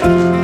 Bye.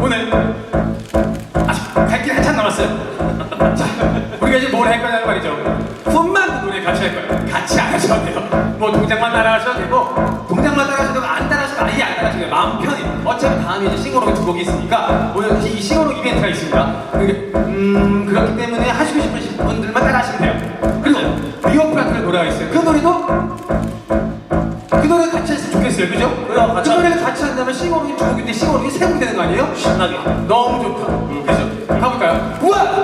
오늘 아직 갈 길 한참 남았어요. 자, 우리가 이제 뭘 할 거냐는 말이죠. 손만 노래 같이 할 거예요. 같이 안 하셔도 돼요. 뭐 동작만 따라하셔도 되고, 동작만 따라하셔도 안 따라하셔도 아예 안 따라하셔도 돼요. 마음 편히. 어차피 다음에 이제 싱어롱이 두 곡이 있으니까, 오늘 이 싱어롱 이벤트가 있습니다. 음, 그렇기 때문에 하시고 싶으신 분들만 따라하시면 돼요. 그리고 리오프 같은 노래가 있어요. 그 노래도 그 노래 같이 했으면 좋겠어요, 그죠? 그래요, 같이 그 노래를 같이 한다면 싱어롱이 두 곡인데 싱어롱이 세 곡이 되는 거 아니에요? 신나게. 너무 좋다. 그죠? 가볼까요? 원, 투,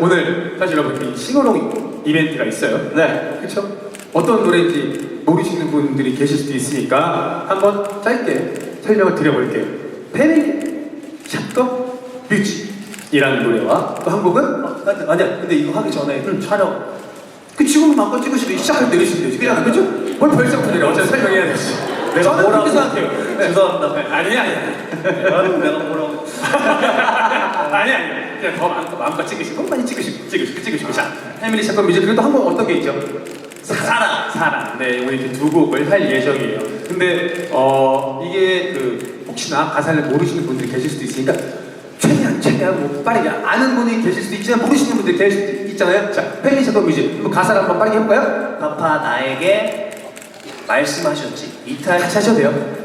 오늘 사실 여러분 이 싱어롱 이벤트가 있어요. 네. 그렇죠? 어떤 노래인지 모르시는 분들이 계실 수도 있으니까 한번 짧게 설명을 드려볼게요. 패밀리 샷더 뮤직이라는 노래와 또 한 곡은 어, 아니야. 근데 이거 하기 전에 응. 촬영. 그 지금 마음껏 찍으시면 시작할 때 내리시면 되지. 그냥 그죠? 뭘 벌써부터 내려. 어차피 설명해야 되지. 내가 저는 뭐라고 그렇게 생각해요. 네. 죄송합니다. 네, 아니 아니. 내가 내가 뭐라고. 아니 아니 그냥 더 마음껏, 마음껏 찍으시고 많이 찍으시고 찍으시고 찍으시고 자 패밀리 샷건 뮤직 그리고 또한곡 어떤 게 있죠? 사랑. 사랑 네 우리 이렇게 두 곡을 할 예정이에요 근데 어 이게 그 혹시나 가사를 모르시는 분들이 계실 수도 있으니까 최대한 최대한 뭐 빠르게 아는 분이 계실 수도 있지만 모르시는 분들이 계실 수도 있잖아요 자 패밀리 샷건 뮤직 가사를 한번 빠르게 해볼까요? 아빠 나에게 말씀하셨지. 이탈 같이 하셔도 돼요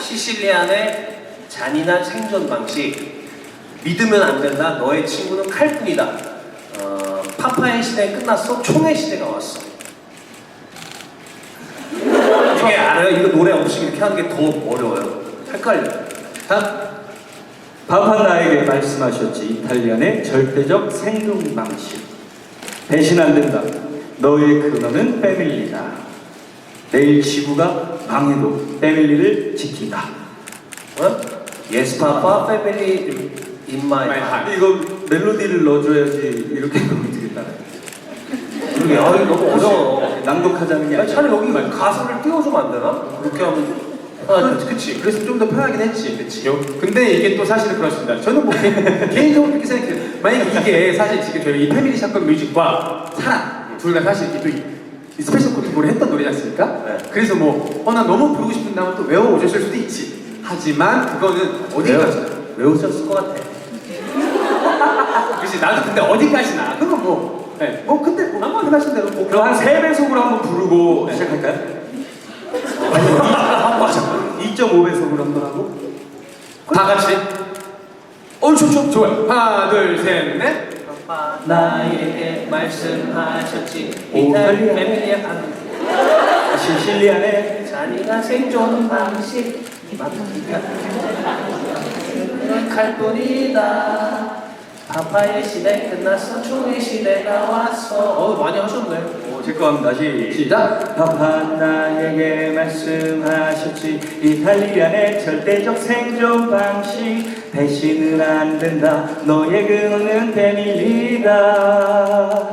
시실리안의 잔인한 생존 방식. 믿으면 안 된다. 너의 친구는 칼뿐이다. 어, 파파의 시대 끝났어. 총의 시대가 왔어. 이게 알아요? 이거 노래 없이 이렇게 하는 게 더 어려워요. 헷갈려. 자, 파파 나에게 말씀하셨지 이탈리안의 절대적 생존 방식 배신 안 된다 너의 근원은 패밀리다 내일 지구가 망해도 패밀리를 지킨다 어? Yes, Papa, family in my heart. 이거 멜로디를 넣어줘야지 이렇게 하면 그러게, 아, 이거 너무 어려워. 낭독하자는 게 아니, 아니라 차라리 여기 가사를 띄워주면 안 되나? 그렇게 하면. 아, 그, 그치. 그래서 좀 더 편하긴 했지. 그치. 요- 근데 이게 또 사실은 그렇습니다. 저는 뭐 개, 개인적으로 그렇게 생각해요. 만약에 이게 사실 지금 저희 이 패밀리 샷건 뮤직과 사랑 둘 다 사실 이게 또 이, 이 스페셜 코트볼을 했던 노래지 않습니까? 네. 그래서 뭐, 어, 나 너무 부르고 싶은데 하면 또 외워오셨을 수도 있지. 하지만 그거는 어디까지나. 외우셨을 것 같아. 그치. 나도 근데 어디까지나. 그건 뭐, 네. 뭐, 근데 뭐, 한번 하신 대로 뭐. 그럼 한 3배속으로 한번 부르고 시작할까요? 맞아 2.5배속으로 한번 하고 다 같이. 어, 좋, 좋, 좋아요. 하나, 둘, 셋, 넷. 나에게 말씀하셨지 이탈리아. 한 시실리안의 잔인한 생존 방식 갈 뿐이다 파파의 시대 끝났어? 총의 시대가 왔어. 어 많이 하셨네. 제거 합니다. 시 시작. 파파 나에게 말씀하셨지 이탈리안의 절대적 생존 방식. 배신은 안 된다. 너의 근원은 패밀리다.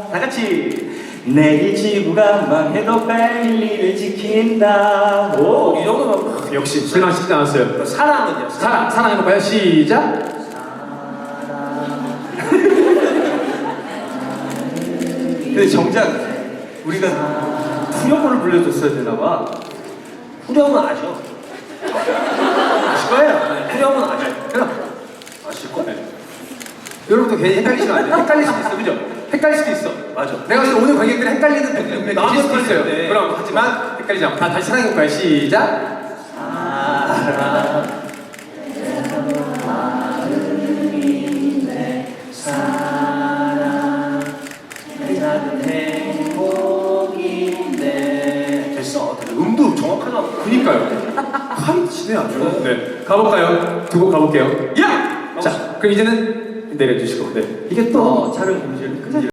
다 같이. 내일 지구가 망해도 패밀리를 지킨다. 오. 이 정도면 역시. 쉽지 않았어요. 사랑은요 사랑, 사랑 해볼까요? 시작. 근데 정작 우리가 후렴구를 불러줬어야 되나봐 후렴은 아죠 아실 거예요. 후렴은 아죠 그럼 아실 거? 여러분도 괜히 헷갈리시면 안 돼요. 헷갈릴 수도 있어, 그죠? 헷갈릴 수도 있어. 맞아 내가 때 오늘 관객들이 헷갈리는 분명히 나도 계실 수도 있어요. 헷갈리는데. 그럼 하지만 헷갈리지 않고 다 다시 사랑해볼까요? 시작. 작 치네 아주. 네. 가볼까요? 두 곡 가볼게요. 야! 자, 그럼 이제는 내려주시고. 네. 이게 또 어, 촬영 금지를 끄지